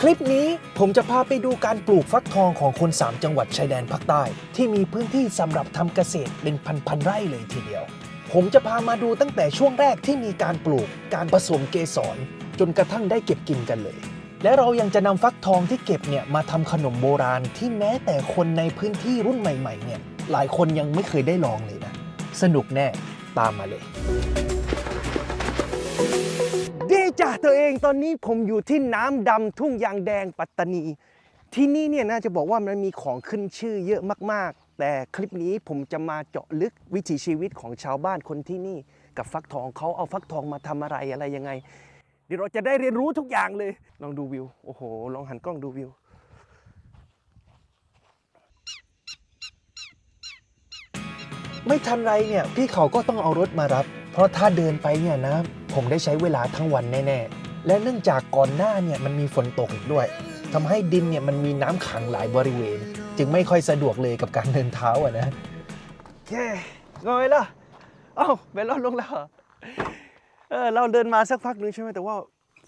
คลิปนี้ผมจะพาไปดูการปลูกฟักทองของคน 3 จังหวัดชายแดนภาคใต้ ที่มีพื้นที่สำหรับทำเกษตรเป็นพันๆไร่เลยทีเดียว ผมจะพามาดูตั้งแต่ช่วงแรกที่มีการปลูกการผสมเกสร จนกระทั่งได้เก็บกินกันเลย และเรายังจะนำฟักทองที่เก็บเนี่ยมาทำขนมโบราณที่แม้แต่คนในพื้นที่รุ่นใหม่ๆเนี่ยหลายคนยังไม่เคยได้ลองเลยนะ สนุกแน่ตามมาเลย จ้ะตัวเองตอนนี้ผมอยู่ที่น้ำดำทุ่งยางแดงปัตตานี ที่นี่เนี่ยน่าจะบอกว่ามันมีของขึ้นชื่อเยอะมากๆ แต่คลิปนี้ผมจะมาเจาะลึกวิถีชีวิตของชาวบ้านคนที่นี่ กับฟักทองเขาเอาฟักทองมาทำอะไรอะไรยังไง เดี๋ยวเราจะได้เรียนรู้ทุกอย่างเลย ลองดูวิว โอ้โห ลองหันกล้องดูวิวไม่ทันไรเนี่ยพี่เขาก็ต้องเอารถมารับ เพราะถ้าเดินไปเนี่ยนะ ผมได้ใช้เวลาทั้งวันแน่ๆ และเนื่องจากก่อนหน้าเนี่ยมันมีฝนตกอีกด้วยทำให้ดินเนี่ยมันมีน้ำขังหลายบริเวณ จึงไม่ค่อยสะดวกเลยกับการเดินเท้าอะนะแย่งอยล่ะเอ้าไปรอดลงแล้วเหรอเออเราเดินมาสักพักหนึงใช่ไหมแต่ว่า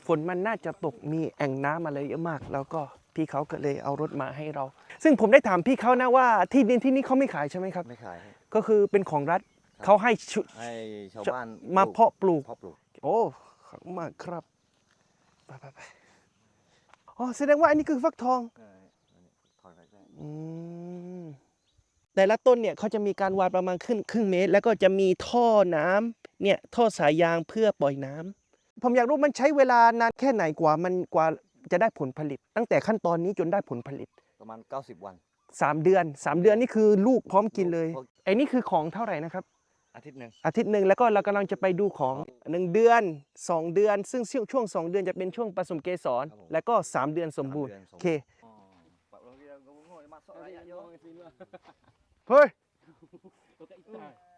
ฝนมันน่าจะตกมีแอ่งน้ำอะไรเยอะมาก แล้วก็พี่เขาก็เลยเอารถมาให้เรา ซึ่งผมได้ถามพี่เขานะว่าที่ดินที่นี่เขาไม่ขายใช่ไหมครับไม่ขายให้ก็คือเป็นของรัฐ เขาให้ชุให้ชาวบ้านมาเพาะปลูก เพาะปลูก โอ้ขอบคุณมากครับไปไปไปอ๋อแสดงว่าอันนี้คือฟักทองเอออันนี้ถอยไปได้อืมแต่ละต้นเนี่ยเขาจะมีการวางประมาณครึ่งครึ่งเมตร แล้วก็จะมีท่อน้ำเนี่ยท่อสายยางเพื่อปล่อยน้ำผมอยากรู้มันใช้เวลานานแค่ไหนกว่ามันกว่าจะได้ผลผลิต ตั้งแต่ขั้นตอนนี้จนได้ผลผลิตประมาณ 90 วัน 3 เดือน 3 เดือนนี่คือลูกพร้อมกินเลยลูกไอ้นี่คือของเท่าไหร่นะครับ อาทิตย์หนึ่งอาทิตย์หนึ่งแล้วก็เรากำลังจะไปดูของ 1 เดือน 2 เดือน ซึ่งช่วงช่วง2เดือนจะเป็นช่วงผสมเกสร แล้วก็ 3 เดือนสมบูรณ์สาดือนโอเคอ๋อปรับเราเรียกงงๆมาสอนอะไรอย่างเงี้ยเฮ้ย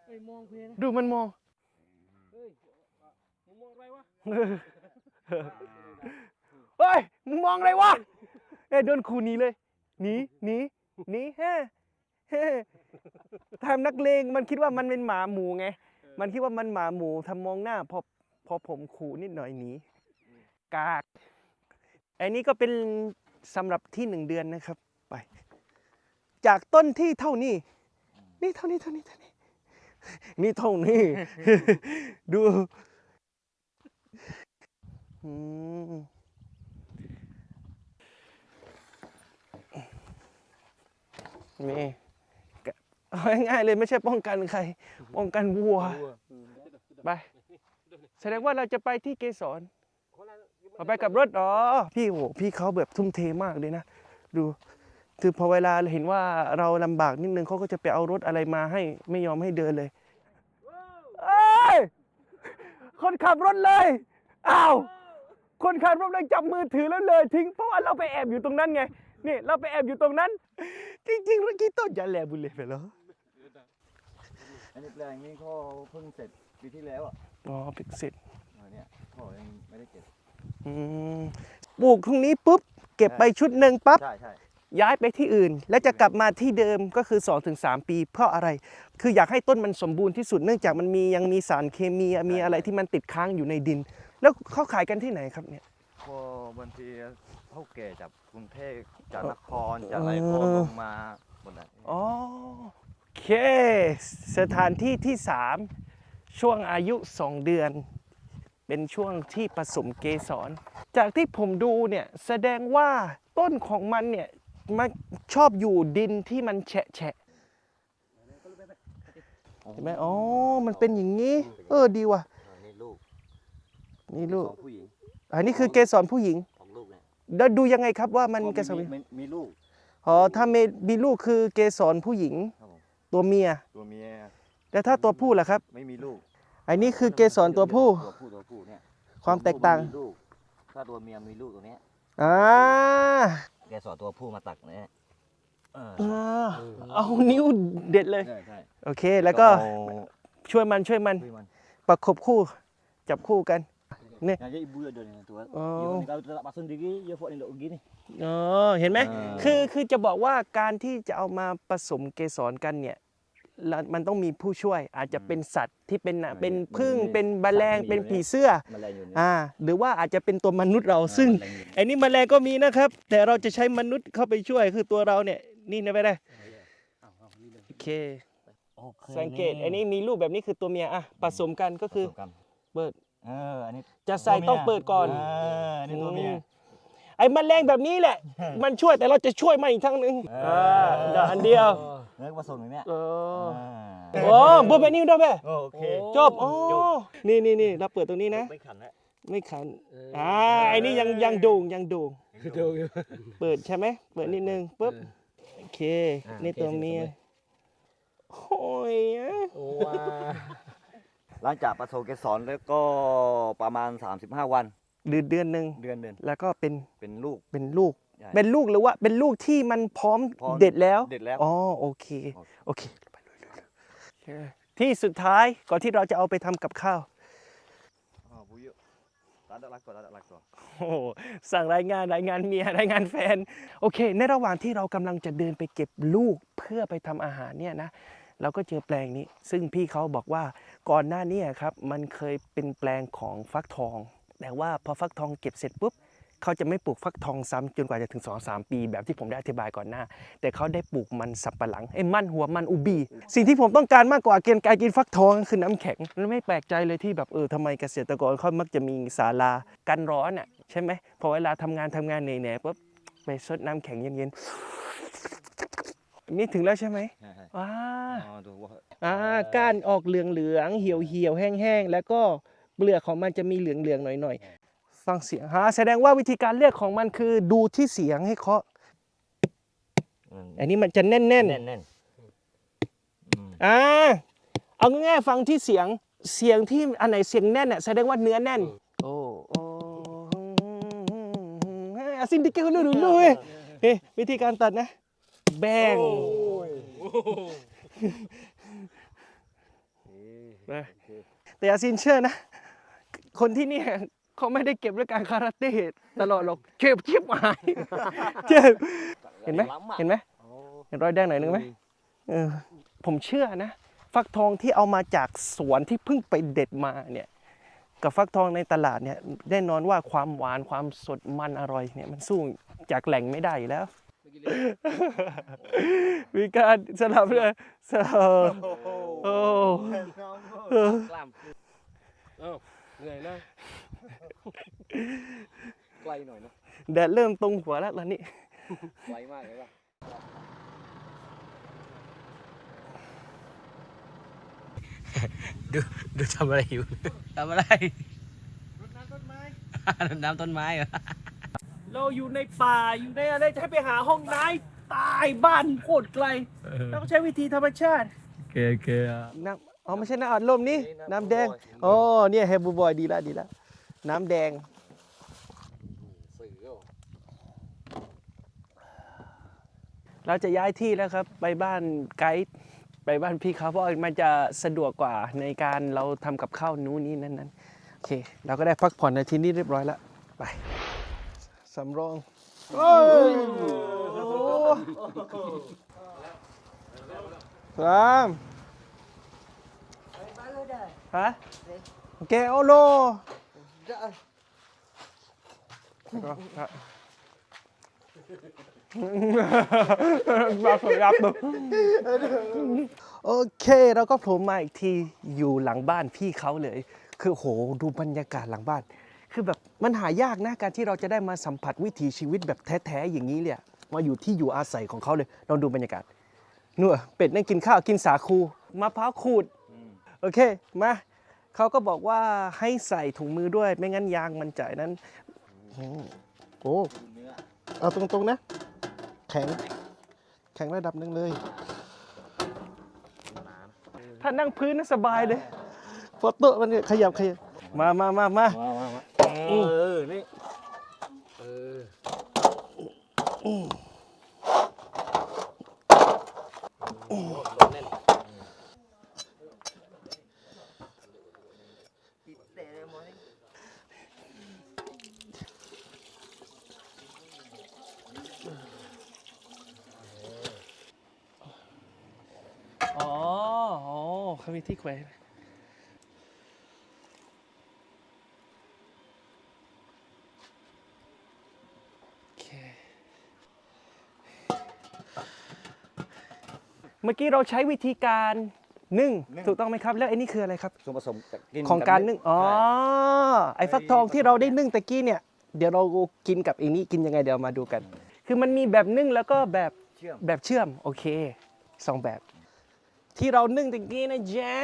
เฮ้ยมองเพลนะดูมันมองเฮ้ยมึงมองอะไรวะเฮ้ยมึงมองอะไรวะเอ้ยโดนครูหนีเลยหนีหนีหนีเฮ้เฮ้ ทำนักเลงมันคิดว่ามันเป็นหมาหมูไง มันคิดว่ามันหมาหมูทำมองหน้าพอพอผมขู่นิดหน่อยหนีกากอ้นี้ก็เป็นสำหรับที่หนึ่งเดือนนะครับ ไป จากต้นที่เท่านี้ นี่เท่านี้เท่านี้เท่านี้ นี่เท่านี้ ดูอืมนี่ เอาง่ายๆเลยไม่ใช่ป้องกันใคร ป้องกันวัว ไป แสดงว่าเราจะไปที่เกสรเอาไปกับรถอ๋อพี่โหพี่เขาแบบทุ่มเทมากเลยนะ ดูคือพอเวลาเห็นว่าเราลำบากนิดนึงเขาก็จะไปเอารถอะไรมาให้ไม่ยอมให้เดินเลยเอ้ยคนขับรถเลยอ้าวคนขับรถเลยจับมือถือแล้วเลย ทิ้งเพราะว่าเราไปแอบอยู่ตรงนั้นไงนี่เราไปแอบอยู่ตรงนั้น จริงๆเมื่อกี้ต้นจะแลบุเลยไปแล้ว อันนี้แปลงนี้เขาเพิ่งเสร็จปีที่แล้วอะอ๋อพิกเสร็จอันเนี้ยเขายังไม่ได้เก็บ อืมปลูกตรงนี้ปุ๊บ เก็บไปชุดหนึ่งปั๊บ ใช่ใช่ย้ายไปที่อื่น แล้วจะกลับมาที่เดิมก็คือ 2-3 ปี เพราะอะไร คืออยากให้ต้นมันสมบูรณ์ที่สุดเนื่องจากมันมียังมีสารเคมีมีอะไรที่มันติดค้างอยู่ในดิน แล้วเขาขายกันที่ไหนครับเนี่ย พอบางทีเท่าแก่จากกรุงเทพจากนครจากอะไรเออพอลงมาหมดเลยอ๋อโอ เค สถานที่ที่ 3 ช่วงอายุ 2 เดือน เป็นช่วงที่ผสมเกสร จากที่ผมดูเนี่ย แสดงว่าต้นของมันเนี่ย มันชอบอยู่ดินที่มันแฉะแฉะเห็นไหมอ๋อ มันเป็นอย่างนี้ เออดีว่ะ นี่ลูก นี่ลูก ของผู้หญิง อันนี้คือเกสรผู้หญิง ของลูกเนี่ยแล้วดูยังไงครับว่ามันเกสรมีมีมีลูก อ๋อ ถ้ามีมีลูกคือเกสรผู้หญิงครับผม ตัวเมีย ตัวเมียแล้วถ้าตัวผู้ล่ะครับ ไม่มีลูกอันนี้คือเกสรตัวผู้ ตัวผู้ตัวผู้เนี่ยความแตกต่างมีลูกถ้าตัวเมียมีลูกตัวเนี้ยอ่าแกสอนตัวผู้มาตักเนี่ยเอออ่าเอานิ้วเด็ดเลย ใช่ใช่โอเค แล้วก็เอาช่วยมันช่วยมันคุยมัน ประคบคู่ จับคู่กัน Yang jadi ibu ada ni tu. Oh. Oh. Kalau tak pasang diri, dia buat ni dok gini. อ๋อเห็นไหมอ่าคือคือจะบอกว่าการที่จะเอามาผสมเกสรกันเนี่ยแล้วมันต้องมีผู้ช่วยอาจจะเป็นสัตว์ที่เป็นน่ะมันเป็นมันพึ่งมีเป็นแมลงสัตว์มีเป็นอยู่ผีเนี่ยเสื้อแมลงอยู่เนี่ยอ่าหรือว่าอาจจะเป็นตัวมนุษย์เราซึ่งแมลอยู่ไอ้นี่แมลงก็มีนะครับ แต่เราจะใช้มนุษย์เข้าไปช่วยคือตัวเราเนี่ยนี่นะไปได้เอาเอานี่เลยโอเคโอคสังเกตอันนี้มีรูปแบบนี้คือตัวเมียอะผสมกันก็คือผสมกันเปิดเอออันนี้จะใส่ต้องเปิดก่อน เอออันนี้ตัวเมียอืมไอ้แมลงแบบนี้แหละ มันช่วยแต่เราจะช่วยมันอีกทั้งหนึ่งเอออ่าเดี๋ยวอันเดียวเนื้อผสมอย่างเนี้ยเอออ่าโอ้บัวแบบนี้ได้ไหมโอเคจบโอ้นี่นี่นี่เราเปิดตรงนี้นะ ไม่ขันนะไม่ขันเอออ่าไอ้นี่ยังยังโด่งยังโด่งดูอยู่ เปิดใช่ไหมเปิดนิดนึงปุ๊บโอเค อ่านี่โอเคตัวเมียเสร็จโอ้ยอะโอ้ว้า หลังจากผสมเกสรแล้วก็ประมาณ 35 วันเดือนเดือนหนึ่งเดือนเดือนแล้วก็เป็นเป็นลูกเป็นลูกใหญ่เป็นลูกหรือว่าเป็นลูกที่มันพร้อมพร้อมเด็ดแล้วเด็ดแล้วอ๋อโอเคโอเคโอเคไปเลยเลยเลยโอเคที่สุดท้ายก่อนที่เราจะเอาไปทำกับข้าวอ๋อบุยร้านดักรักก่อนร้านดักรักก่อนโอ้โหสั่งรายงานรายงานเมียรายงานแฟน โอเค ในระหว่างที่เรากำลังจะเดินไปเก็บลูกเพื่อไปทำอาหารเนี่ยนะ เราก็เจอแปลงนี้ ซึ่งพี่เขาบอกว่าก่อนหน้านี้ครับมันเคยเป็นแปลงของฟักทอง แต่ว่าพอฟักทองเก็บเสร็จปุ๊บเขาจะไม่ปลูกฟักทองซ้ำจนกว่าจะถึง2อสปี แบบที่ผมได้อธิบายก่อนหน้า แต่เขาได้ปลูกมันสับปะหลังไอ้มันหัวมันอุบี สิ่งที่ผมต้องการมากกว่าเกินการกินฟักทองคือน้ำแข็งแล้วไม่แปลกใจเลยที่แบบเออทำไมเกษตรกรเขามักจะมีศาลากันร้อนอะใช่ไหมพอเวลาทำงานทำงานเหนื่อยๆปุ๊บไปซดน้ำแข็งเย็นๆ นี่ถึงแล้วใช่ไหมใช่ใช่ว้าอ๋อดูว่าอ่าก้านออกเหลืองๆเหี่ยวเหี่ยวๆแห้งๆแล้วก็เปลือกของมันจะมีเหลืองๆหน่อยๆฟังเสียงฮะแสดงว่าวิธีการเรียกของมันคือดูที่เสียงให้เคาะอืมอันนี้มันจะแน่นแน่นแน่นอืมๆอ่าเอาง่ายๆฟังที่เสียงเสียงที่อันไหนเสียงแน่นอะแสดงว่าเนื้อแน่นโอ้โอ้อาซินดิเกลลูลูลูเฮ้ยเฮ้ยวิธีการตัดนะ แบงนะแต่อาซินเชื่อนะ คนที่เนี่ยเขาไม่ได้เก็บด้วยการคาราเต้ตลอดหรอกเก็บชิบหายเจ็บเห็นไหมเห็นไหมเห็นรอยแดงหน่อยนึงไหมเออผมเชื่อนะ ฟักทองที่เอามาจากสวนที่เพิ่งไปเด็ดมาเนี่ยกับฟักทองในตลาดเนี่ยแน่นอนว่าความหวานความสดมันอร่อยเนี่ยมันสู้จากแหล่งไม่ได้อยู่แล้ว มีการสลับเลยสลับโอ้เออกล้ามเอ้าเหนื่อยนะไกลหน่อยนะแดดเริ่มตรงหัวแล้วตอนนี้ไกลมากเลยป่ะดูดูทำอะไรอยู่ทำอะไรรดน้ำต้นไม้รดน้ำต้นไม้เหรอ เราอยู่ในป่าอยู่ในอะไรจะให้ไปหาห้องน้ำตายบ้านโคตรไกลต้องใช้วิธีธรรมชาติโอเคโอเคอะน้ำอ๋อไม่ใช่น้ำอัดลมนี่น้ำแดงอ๋อเนี่ยเฮบูบอยดีละดีละน้ำแดงสื่อก็เราจะย้ายที่แล้วครับ ไปบ้านไกด์ไปบ้านพี่เขาเพราะมันจะสะดวกกว่าในการเราทำกับข้าวนู้นนี่นั่นนั้นโอเค เราก็ได้พักผ่อนในที่นี้เรียบร้อยแล้วไป สำรองโอ้ยสามฮะโอเคโอโลแล้วก็ครับมาขอรับดูโอเคเราก็โผล่มาอีกทีอยู่หลังบ้านพี่เขาเลย คือโหดูบรรยากาศหลังบ้าน คือแบบมันหายากนะการที่เราจะได้มาสัมผัสวิถีชีวิตแบบแท้ๆอย่างนี้เลยอะมาอยู่ที่อยู่อาศัยของเขาเลยลองดูบรรยากาศนู่นเป็ดนั่งกินข้าวกินสาคูมะพร้าวขูดโอเคมาเขาก็บอกว่าให้ใส่ถุงมือด้วย ไม่งั้นยางมันจ่ายนั้นอืมโอ้เนื้อเอาตรงๆนะ แข็ง แข็งระดับหนึ่งเลย ถ้านั่งพื้นน่ะสบายเลยเพอโต๊ะมันเนี่ยขยับขยับมามามามา มามามาอืมเออ นี่ เอออ๋อเขามีที่แขวนโอเค เมื่อกี้เราใช้วิธีการนึ่งนึ่ง ถูกต้องไหมครับ แล้วไอ้นี่คืออะไรครับ ส่วนผสมจากกินของการบนึ่งอ๋อใช่ไอ้ฟักทองที่เราได้นึ่งตะกี้เนี่ย เดี๋ยวเรากินกับไอ้นี้กินยังไงเดี๋ยวมาดูกัน คือมันมีแบบนึ่งแล้วก็แบบเชื่อมแบบเชื่อมโอเคสองแบบ ที่เรานึ่งตะกี้นะแจ๊ะ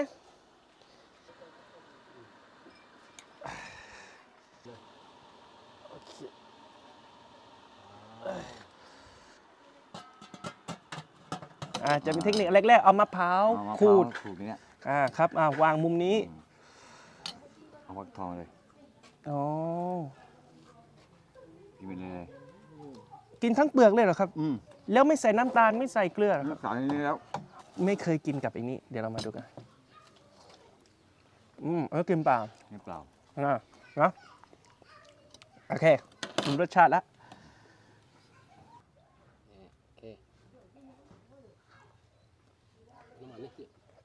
อ่าจะมีเทคนิคแรกๆเอามะพร้าวเอามะพขูร้าวดขูดเนี่ยอ่าครับอ่าวางมุมนี้เอาฟักทองเลยอ๋อกินไปเลยกินทั้งเปลือกเลยเหรอครับ อืมแล้วไม่ใส่น้ำตาลไม่ใส่เกลือเหรอครับสารนี้แล้วไม่เคยกินกับไอ้นี้เดี๋ยวเรามาดูกัน อืมเออกินเปล่าไม่เปล่า อะนะโอเคดูรสชาติแล้ว โอเคน้ำมันนี่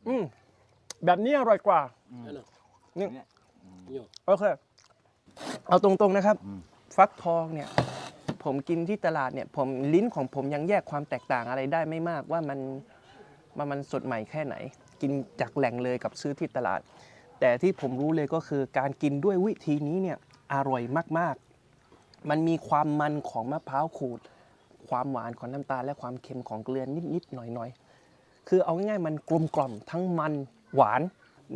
อืมแบบนี้อร่อยกว่าอืมนั่นน่ะนี่ เนี่ย โยโอเค เอาตรงๆนะครับ อืม ฟักทองเนี่ย ผมกินที่ตลาดเนี่ย ผมลิ้นของผมยังแยกความแตกต่างอะไรได้ไม่มากว่ามันมันมันสดใหม่แค่ไหน กินจากแหล่งเลยกับซื้อที่ตลาด แต่ที่ผมรู้เลยก็คือการกินด้วยวิธีนี้เนี่ยอร่อยมากๆ มันมีความมันของมะพร้าวขูด ความหวานของน้ำตาลและความเค็มของเกลือนิดๆหน่อยๆ คือเอาง่ายๆมันกลมกล่อมทั้งมันหวาน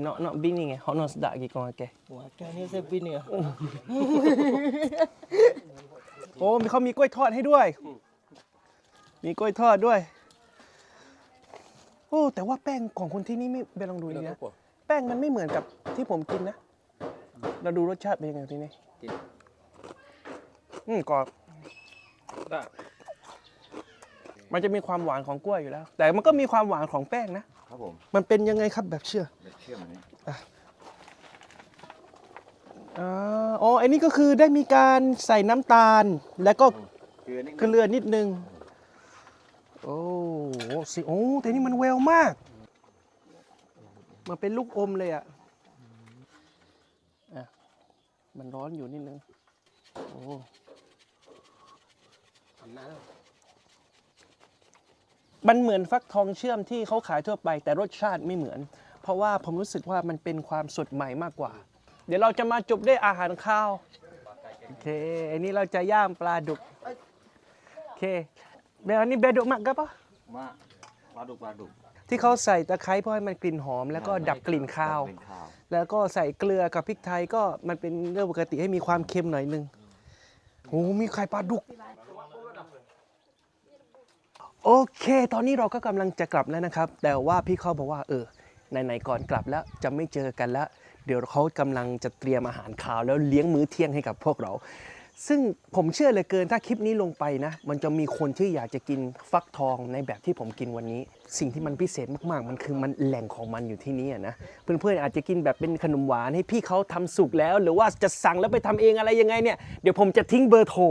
no no bini nge hono sedak gi kong ake Wah, kan ni saya bini ya. โอ้มีเขามีกล้วยทอดให้ด้วย มีกล้วยทอดด้วย โอ้แต่ว่าแป้งของคนที่นี่ไม่ไปลองดูแล้วดีก็นะปวดแป้งมันไม่เหมือนกับที่ผมกินนะ เราดูรสชาติเป็นยังไงที่นี่กินอืมกรอบ ได้ มันจะมีความหวานของกล้วยอยู่แล้ว แต่มันก็มีความหวานของแป้งนะ ครับผมมันเป็นยังไงครับแบบเชื่อเด็ดเชื่อมอันนี้อ่าอ๋ออันนี้ก็คือได้มีการใส่น้ำตาล แล้วก็เกลือนิดเกลือนิดนึง โอ้โหสิโอ้แต่นี่มันแววมาก มันเป็นลูกอมเลยอะอะ มันร้อนอยู่นิดนึง โอ้ ทำหน้า มันเหมือนฟักทองเชื่อมที่เขาขายทั่วไป แต่รสชาติไม่เหมือน เพราะว่าผมรู้สึกว่ามันเป็นความสดใหม่มากกว่า เดี๋ยวเราจะมาจบด้วยอาหารข้าวโอเคอันนี้เราจะย่างปลาดุกโอเคเบลอันนี้เบลดุกมากครับปะมาปลาดุกปลาดุกที่เขาใส่ตะไคร้เพื่อให้มันกลิ่นหอม แล้วก็ดับกลิ่นข้าวดับกลิ่นข้าว แล้วก็ใส่เกลือกับพริกไทยก็มันเป็นเรื่องปกติให้มีความเค็มหน่อยนึงโอ้มีไข่ปลาดุก โอเค ตอนนี้เราก็กำลังจะกลับแล้วนะครับ แต่ว่าพี่เขาบอกว่าเออไหนๆก่อนกลับแล้วจะไม่เจอกันแล้ว เดี๋ยวเขากำลังจะเตรียมอาหารข้าวแล้วเลี้ยงมื้อเที่ยงให้กับพวกเรา ซึ่งผมเชื่อเลยเกินถ้าคลิปนี้ลงไปนะ มันจะมีคนที่อยากจะกินฟักทองในแบบที่ผมกินวันนี้ สิ่งที่มันพิเศษมากๆ มันคือมันแหล่งของมันอยู่ที่นี่นะ เพื่อนๆอาจจะกินแบบเป็นขนมหวานให้พี่เขาทำสุกแล้ว หรือว่าจะสั่งแล้วไปทำเองอะไรยังไงเนี่ย เดี๋ยวผมจะทิ้งเบอร์โทร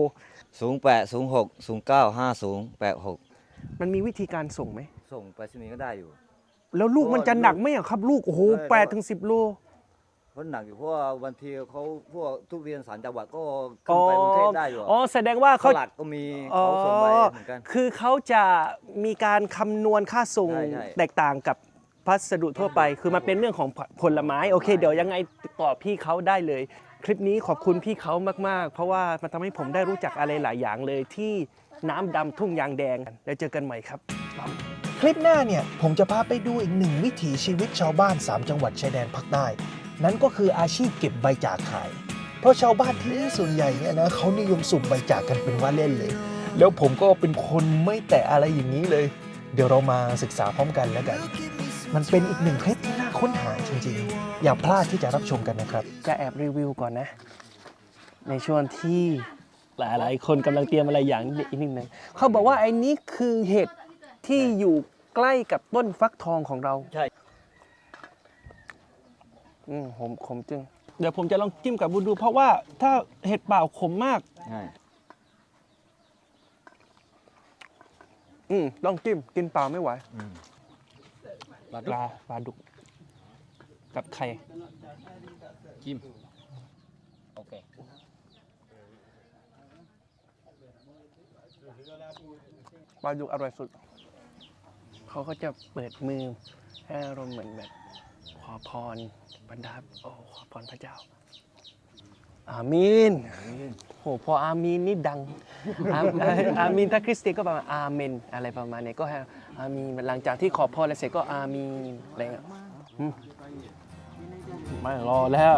0 8 0 6 0 9 5 0 8 6 มันมีวิธีการส่งไหม ส่งไปสนีย์ก็ได้อยู่ แล้วลูกมันจะหนักไหมอะครับ ลูกโอ้โหเออแปดถึงสิบโล เพราะหนักอยู่เพราะว่าบางทีเขาพวกทุเรียนสารจังหวัดก็ขึ้นไปกรุงเทพได้อยู่อ๋อแสดงว่าเขาเขาหลักก็มีอ๋อเขาส่งไปเหมือนกัน คือเขาจะมีการคำนวณค่าส่งใช่ใช่แตกต่างกับพัสดุทั่วไป คือมันเป็นเรื่องของผผลไม้ โอเคเดี๋ยวยังไงติดต่อพี่เขาได้เลย คลิปนี้ขอบคุณพี่เขามาก ๆ เพราะว่ามันทำให้ผมได้รู้จักอะไรหลายอย่างเลยที่น้ำดำทุ่งยางแดง แล้วเจอกันใหม่ครับ คลิปหน้าเนี่ย ผมจะพาไปดูอีกหนึ่งวิถีชีวิตชาวบ้าน 3 จังหวัดชายแดนภาคใต้ นั่นก็คืออาชีพเก็บใบจากขาย เพราะชาวบ้านที่นี่ส่วนใหญ่เนี่ยนะเขานิยมสุ่มใบจากกันเป็นว่าเล่นเลย แล้วผมก็เป็นคนไม่แตะอะไรอย่างนี้เลย เดี๋ยวเรามาศึกษาพร้อมกันแล้วกัน มันเป็นอีกหนึ่งเคล็ดที่น่าค้นหา อย่าพลาดที่จะรับชมกันนะครับ จะแอบรีวิวก่อนนะ ในช่วงที่หลายๆ คนกำลังเตรียมอะไรอย่างอีกนิดนึงเขาบอกว่าไอ้นี้คือเห็ดที่อยู่ใกล้กับต้นฟักทองของเราใช่ อืมผมขมจึง เดี๋ยวผมจะลองจิ้มกับบูดู เพราะว่าถ้าเห็ดเปล่าขมมาก ใช่อืมลองจิ้มกินเปล่าไม่ไหวอืมปลาปดุกลาปลาดุก กับไข่จิ้มโอเคปลาดุกอร่อยสุด เขาก็จะเปิดมือให้อารมณ์เหมือนแบบขอพรบรรดาโอ้ขอพรพระเจ้า อามีนโหพออามีนนี่ดังอาอาอามีนถ้าคริสเตียนก็ประมาณอาเมน อะไรประมาณนี้ก็ให้อามีนหลังจากที่ขอพรแล้วเสร็จก็อามีนอะไรเงี้ยอืม ไม่รอแล้ว